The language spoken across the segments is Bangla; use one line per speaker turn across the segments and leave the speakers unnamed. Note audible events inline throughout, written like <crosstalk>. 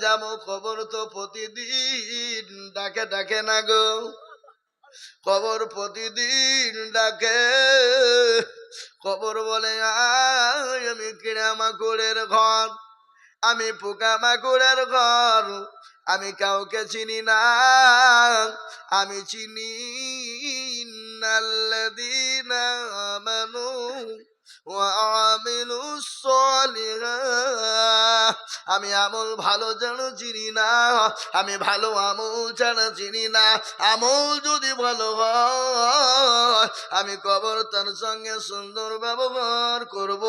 যাব, খবর তো প্রতিদিন ডাকে ডাকে না গো। খবর প্রতিদিন ডাকে। খবর বলে আমি কিনা মাকুড়ের ঘর। আমি পোকা মাকুড়ের ঘর। আমি কাউকে চিনি না। আমি চিনি ওয়ামিলু সলিহাত আমি আমল ভালো যেন চিনি না, আমি ভালো আমল ছাড়া চিনি না, আমল যদি ভালো হয়, আমি কবর তার সঙ্গে সুন্দর ব্যবহার করব,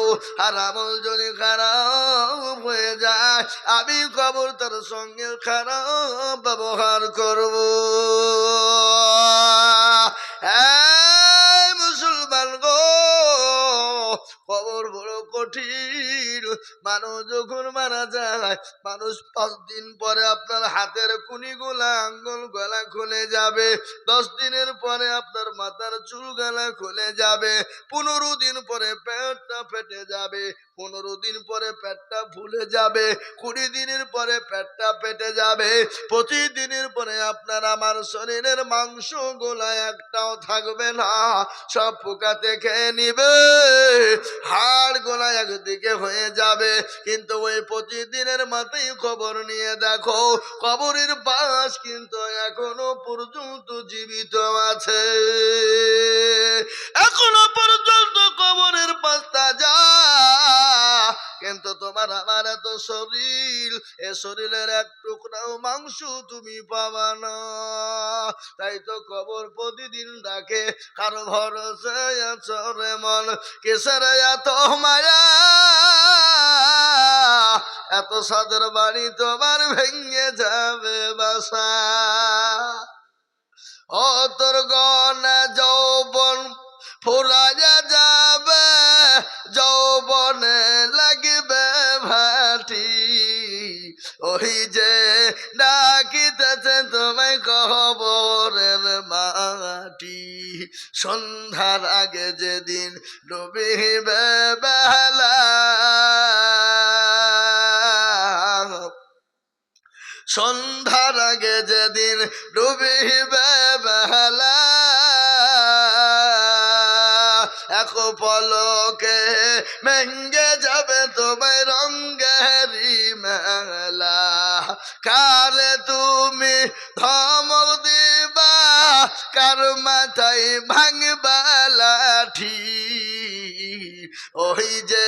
আর আমল যদি খারাপ হয়ে যায়, আমি কবর তার সঙ্গে খারাপ ব্যবহার করব। এই খবর বড় কঠিন। মানুষ যখন মারা যায়, মানুষ পাঁচ দিন পরে আপনার হাতের কুনিগুলা আঙ্গুল গলা খুলে যাবে। দশ দিনের পরে আপনার মাথার চুল গলা খুলে যাবে। পনেরো দিন পরে পেটটা ফেটে যাবে। পনেরো দিন পরে পেটটা ফুলে যাবে। কুড়ি দিনের পরে পেটটা ফেটে যাবে। পঁচিশ দিনের পরে আপনার আমার শরীরের মাংস গোলা একটাও থাকবে না। সব পোকাতে খেয়ে নিবে। গোলা একদিকে হয়ে যাবে। কিন্তু ওই পঁচিশ দিনের মাথায় খবর নিয়ে দেখো, কবরের বাস কিন্তু এখনও পর্যন্ত জীবিত আছে। এখনও পর্যন্ত কবরের পাস্তা যা কিন্তু তোমার আমার এত শরীর, এ শরীরের এক টুকরাও মাংস তুমি পাবা না। তাই তো কবর প্রতিদিন ডাকে। কারও ভরসা চরে মন, কিসের এত মায়া? এত সাদের বাড়ি তোমার ভেঙে যাবে বাসা। ও তোর গনা যৌবন ফুরাইয়া যাবে, যৌবনে লাগবে ভাটি। ওই যে ডাকিতেছে তোমায় কবরের মাটি। সন্ধ্যার আগে যেদিন ডুবিবে বেলা। সন্ধ্যার আগে যেদিন ডুবিবে বেলা। এক পলকে মেঙ্গে যাবে তোমায় রঙ্গেরি মেলা। কারে তুমি ধমক দিবা, কার মাথায় ভাঙবা লাঠি? ওই যে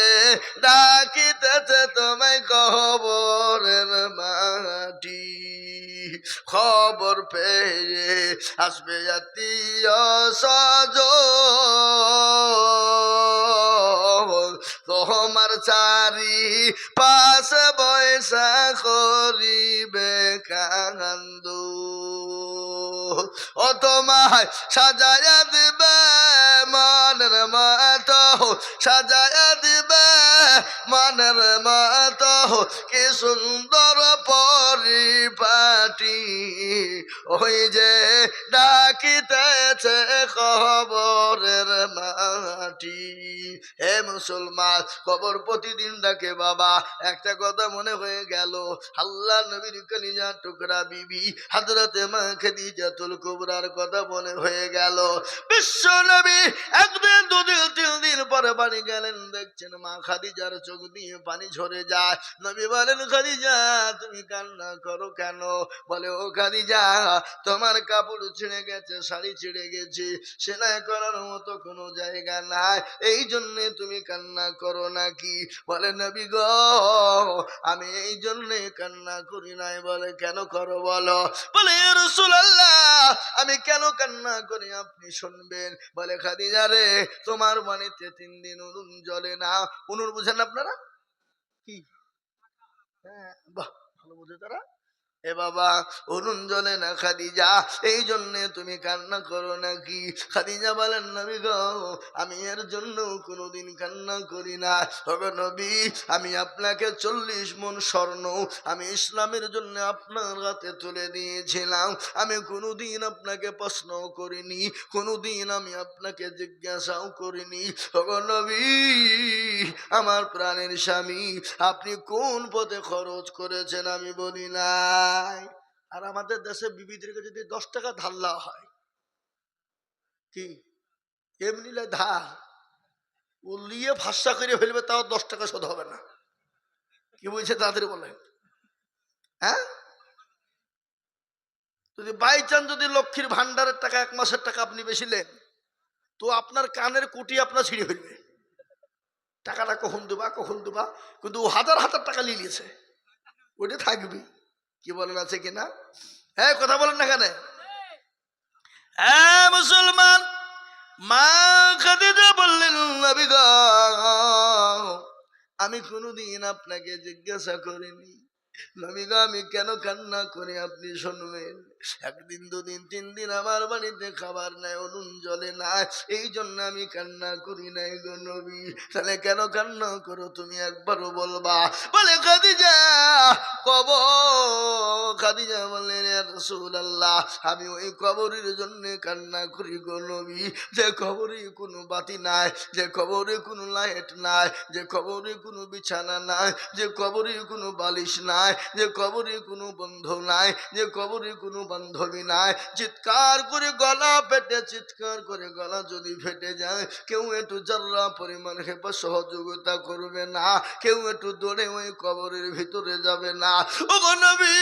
ডাকিতেছে তোমায় খবরের মাটি। খবর পেয়ে আসবে আত্মীয় সজ তোমার চারি পাশে বৈশা করিবে কান্দু। ও তোমায় সাজায়া দিবে মনের মত সাজায়া দিবে মনের মত। কি সুন্দর পরিপাটি, ওই যে ডাকিতেছে খবরের মাটি। হে মুসলমান, খবর প্রতিদিন ডাকে বাবা। একটা কথা মনে হয়ে গেল, আল্লাহ নবীর কলিজা টুকরা বিবি হাজরতে মা খাদিজাতুল কুবরার কথা মনে হয়ে গেল। বিশ্ব নবী একদিন, দুদিন, তিন দিন পরে বাড়ি গেলেন, দেখছেন মা খাদিজার চোখ দিয়ে পানি ঝরে যায়। নবী বলেন, খাদিজা, তুমি কান্না করো কেন? বলে, ও খাদিজা, তোমার কাপড় ছিঁড়ে গেছে, শাড়ি ছিঁড়ে গেছে, সেলাই করার মতো কোনো জায়গা নাই, এই জন্যে তুমি কান্না করো নাকি? বলে, নবী গো, আমি এই জন্যে কান্না করি নাই। বলে, কেন করো বলো? বলে রসুল্লাহ আমি কেন কান্না করি আপনি শুনবেন? বলে, খাদিজা রে, তোমার বাড়িতে তিন দিন উনুন জ্বলে না। উনুন বুঝেন আপনারা? কি? হ্যাঁ বাহ। ভালো বুঝে তারা? এ বাবা, অরুণ জলে না খাদিজা, এই জন্যে তুমি কান্না করো নাকি? খাদিজা বলেন, নবী গো, আমি এর জন্য কোনোদিন কান্না করি না। হবে নবী, আমি আপনাকে চল্লিশ মন স্বর্ণ আমি ইসলামের জন্য আপনার হাতে তুলে দিয়েছিলাম। আমি কোনোদিন আপনাকে প্রশ্ন করিনি, কোনোদিন আমি আপনাকে জিজ্ঞাসাও করিনি। হবে নবী আমার প্রাণের স্বামী, আপনি কোন পথে খরচ করেছেন আমি বলি নাই। আর আমাদের দেশে বিবিদেরকে যদি দশ টাকা দেওয়া হয়, কি? এমনি লে ধার। উলিয়ে ভাষা করে ফেলবে, তাও দশ টাকা শোধ হবে না। কি বলছে তাদের বলেন? হ্যাঁ? যদি বাই চান্স যদি লক্ষ্মীর ভান্ডারের টাকা এক মাসের টাকা আপনি বেশি নেন, তো আপনার কানের কুটি আপনার ছিঁড়ে ফেলবে। টাকাটা কখন দেবা কখন দেবা? কিন্তু ও হাজার হাজার টাকা লিলিয়েছে ওটা থাকবি। কি বলেন আছে কিনা হ্যাঁ কথা বলেন না কেন? হ্যাঁ মুসলমান, মা বললেন আমি কোনোদিন আপনাকে জিজ্ঞাসা করিনি। নবী আমি কেন কান্না করে আপনি শুনবেন? একদিন, দুদিন, তিন দিন আমার বাড়িতে খাবার নাই অনুন জলে না এই জন্য আমি কান্না করি নাই গো নবী। তাহলে কেন কান্না করো তুমি একবারও বলবা? বলে, খাদিজা কব খাদিজা বললেন রসুল আল্লাহ আমি ওই কবরের জন্য কান্না করি গো নবী। যে কবরে কোনো বাতি নাই, যে কবরে কোনো লাইট নাই, যে কবরে কোনো বিছানা নাই, যে কবরে কোনো বালিশ নাই যে কবরে কোনো বন্ধু নাই, যে কবরে কোনো বান্ধবী নাই। চিৎকার করে গলা পেটে চিৎকার করে গলা যদি ফেটে যায়, কেউ একটু জর্রা পরিমাণ হেপা সহযোগিতা করবে না, কেউ একটু দৌড়ে ওই কবরের ভিতরে যাবে না। ও নবী,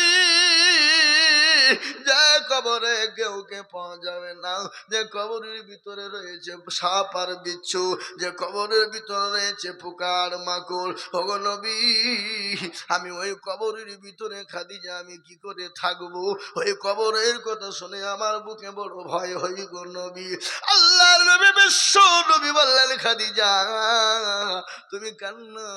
যে কবরে কেউ কে পাওয়া যাবে না, যে কবরের ভিতরে রয়েছে সাপ আর বিচ্ছু, যে কবরের ভিতরে রয়েছে পোকার মাকড়। ওগো নবী, আমি ওই কবরের ভিতরে খাদি খাদিজা, আমি কি করে থাকব? ওই কবরের কথা শুনে আমার বুকে বড় ভয় হই গো নবী। আল্লাহ নবী বিশ্ব নবী বললেন, খাদিজা, তুমি কান্না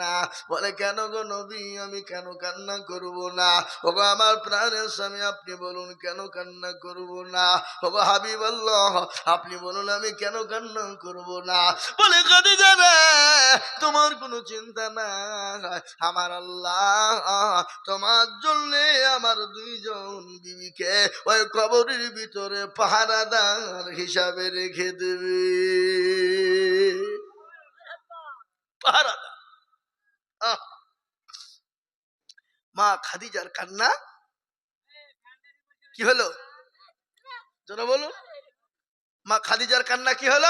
না। বলে, কেন গো নবী, আমি কেন কান্না করব না? ওগো, আমার প্রাণের স্বামী, আপনি বলুন, কেন কান্না করব না? ওগো হাবিব আল্লাহ আপনি বলুন, আমি কেন কান্না করব না? বলে, খাদিজা তোমার কোনো চিন্তা না আমার আল্লাহ তোমার জন্যে আমার দুইজন বিবিকে ওই কবরের ভিতরে পাহারাদার হিসাবে রেখে দেবে। আহ। মা খাদিজার কান্না? কি হলো? যেন বলুন। মা খাদিজার কান্না কি হলো?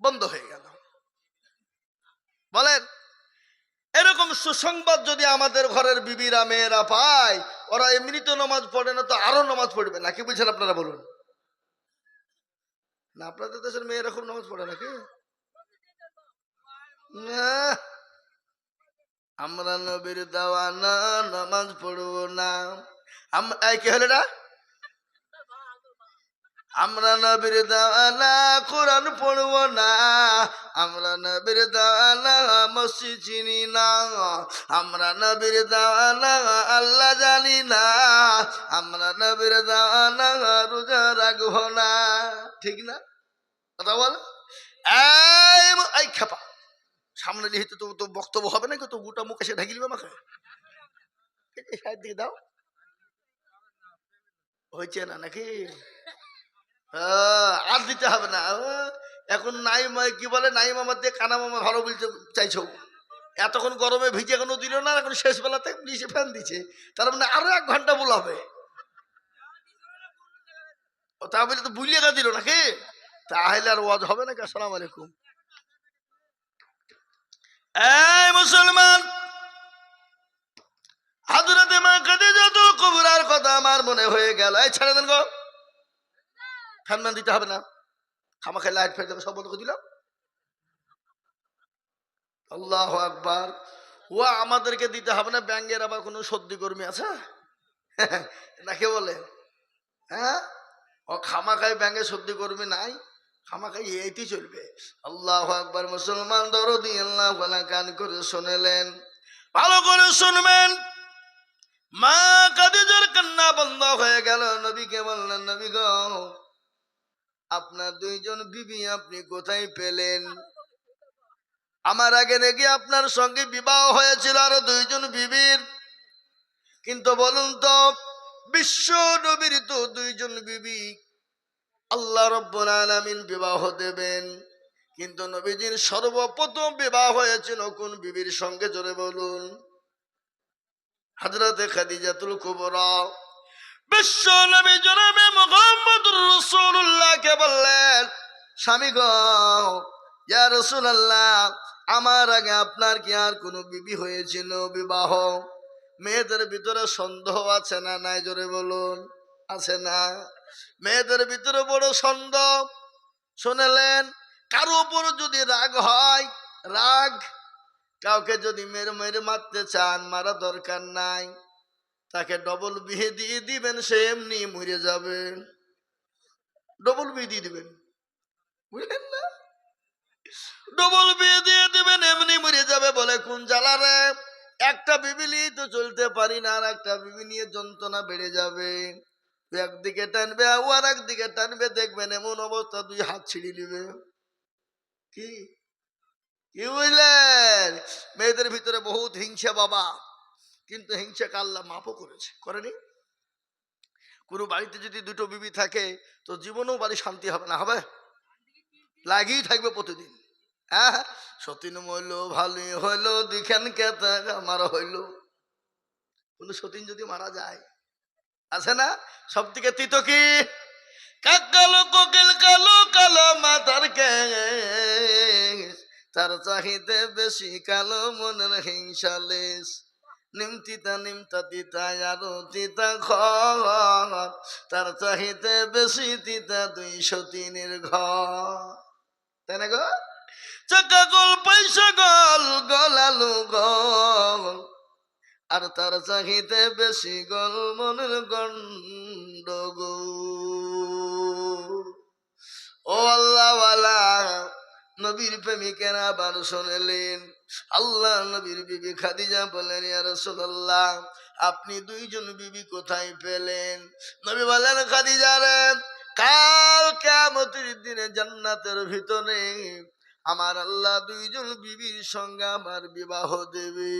বন্ধ হয়ে গেল। বলেন, এরকম সুসংবাদ যদি আমাদের ঘরের বিবিরা, মেয়েরা পায়, ওরা এমনিতে নমাজ পড়ে না, তো আরও নমাজ পড়বে নাকি বুঝছেন আপনারা বলুন? না, আপনাদের দেশের মেয়েরা খুব নামাজ পড়ে নাকি? না। আমরা নবীর দেওয়ানা, নামাজ পড়ব না। আমরা কি হলো না আমরা নবীর দেওয়ানা কোরআন পড়ব না। আমরা নবীর দেওয়ানা মসজিদ চিনি না। আমরা নবীর দেওয়ানা আল্লাহ জানি না। আমরা নবীর দেওয়ানা রোজা রাখব না। ঠিক না? কথা বল। এই খেপা। সামনে নিয়ে তো তো বক্তব্য হবে না তো গোটা মুখ এসে ঢাকিলবে আমাকে। সাইড দিকে দাও। হয়েছে না নাকি? আর দিতে হবে না। এখন নাই কি বলে নাই মামার দিয়ে কানা মামা ভালো বলতে চাইছো। এতক্ষণ গরমে ভিজে এখনও দিল না, এখন শেষ বেলাতে নিচে ফ্যান দিছে। তার মানে আরও এক ঘণ্টা বলাবে ও তা বলে তো বুলিয়ে গা দিল নাকি? তাহলে আর ওয়াজ হবে নাকি আসসালাম আলাইকুম। এই মুসলমান! হাজরাতে মা কাদে যত কবুরার কথা আমার মনে হয়ে গেল। এই, ছেড়ে দেন গো। ফ্যান ম্যান দিতে হবে না। খামাখে লাইট ফেলে দেবে, সব বন্ধ করে দিলাম। আল্লাহ আকবার। ও আমাদেরকে দিতে হবে না ব্যাংকের আবার কোনো সর্দি কর্মী আছে? <laughs> নাকি বলে হ্যাঁ? ও খামাখাই ব্যাংকে সর্দি কর্মী নাই খামাখাই এইটি চলবে। আল্লাহ আকবার, মুসলমান দরদি, আল্লাহ বলা কান করে শুনেলেন। ভালো করে শুনবেন। মা কাদিজার কান্না বন্ধ হয়ে গেল, নবীকে বললেন, নবী গো আপনার দুইজন বিবি আপনি কোথায় পেলেন? আমার আগে নাকি আপনার সঙ্গে বিবাহ হয়েছিল আরও দুইজন বিবির। কিন্তু বলুন তো, বিশ্ব নবীর তো দুইজন বিবি। আল্লাহ রব্বুল আলামিন বিবাহ দেবেন। কিন্তু নবীজির সর্বপ্রথম বিবাহ হয়েছিল কোন বিবির সঙ্গে? জোরে বলুন। হজরতে খাদিজাতুল কুবরা। বিশ্ব নবী জনাবে মুহাম্মদুর রাসূলুল্লাহকে বললেন, স্বামী গো, ইয়া রাসূলুল্লাহ, আমার আগে আপনার কি আর কোনো বিবি হয়েছিল, বিবাহ? মেয়েদের ভিতরে সন্দেহ আছে না নাই? জোরে বলুন, আছে না? মেয়েদের ভিতরে বড় সন্দেহ। শুনেলেন, কারও উপর যদি রাগ হয়, রাগ, কাউকে যদি মেরে মেরে মারতে চান, মারা দরকার নাই। তাকে ডবল বিয়ে দিয়ে দিবেন, সে এমনি মরে যাবে। ডবল বিয়ে দিয়ে দিবেন। বুঝলেন না? ডবল বিয়ে দিয়ে দিবেন, এমনি মরে যাবে বলে কোন জ্বালারে একটা বিবিলি তো চলতে পারি না, আর একটা বিবি নিয়ে যন্ত্রণা বেড়ে যাবে। একদিকে টানবে আর একদিকে টানবে, দেখবেন এমন অবস্থা, দুই হাত ছিঁড়ে নিবে। কি? কি বুঝলেন? মেয়েদের ভিতরে বহুত হিংসা বাবা। কিন্তু হিংসা কাল্লা মাপও করেছে। করেনি? কোনো বাড়িতে যদি দুটো বিবি থাকে, তো জীবনেও বাড়ি শান্তি হবে না, হবে? লাগিয়েই থাকবে প্রতিদিন। হ্যাঁ সতীন মইল ভালোই হইল দিখান কেতা আমার হইল। কিন্তু সতীন যদি মারা যায়, আছে না? সব থেকে তিত কি কাক কালো কোকিল কালো কালো মাথার কেশ, তার চাহিদে বেশি কালো মনের হিংসালেশ নিমতিতা নিমতা তিতা আরও তিতা ঘর তার চাহিদে বেশি তিতা দুইশো তিনের ঘর। তাই না গো? চাকা গোল, পয়সা গল গলালু গল। আর তার চাহিদে বেশি গল মনের গন্ডগো ও আল্লাহওয়ালা নবীর প্রেমিকেরা আবার শোনেলেন। আল্লাহ নবীর বিবি খাদিজা বলেন ইয়া রাসূলুল্লাহ, আপনি দুইজন বিবি কোথায় পেলেন? নবী বলেন খাদিজা কাল কিয়ামতের দিনে জান্নাতের ভিতরে আমার আল্লাহ দুইজন বিবির সঙ্গে আমার বিবাহ দেবে।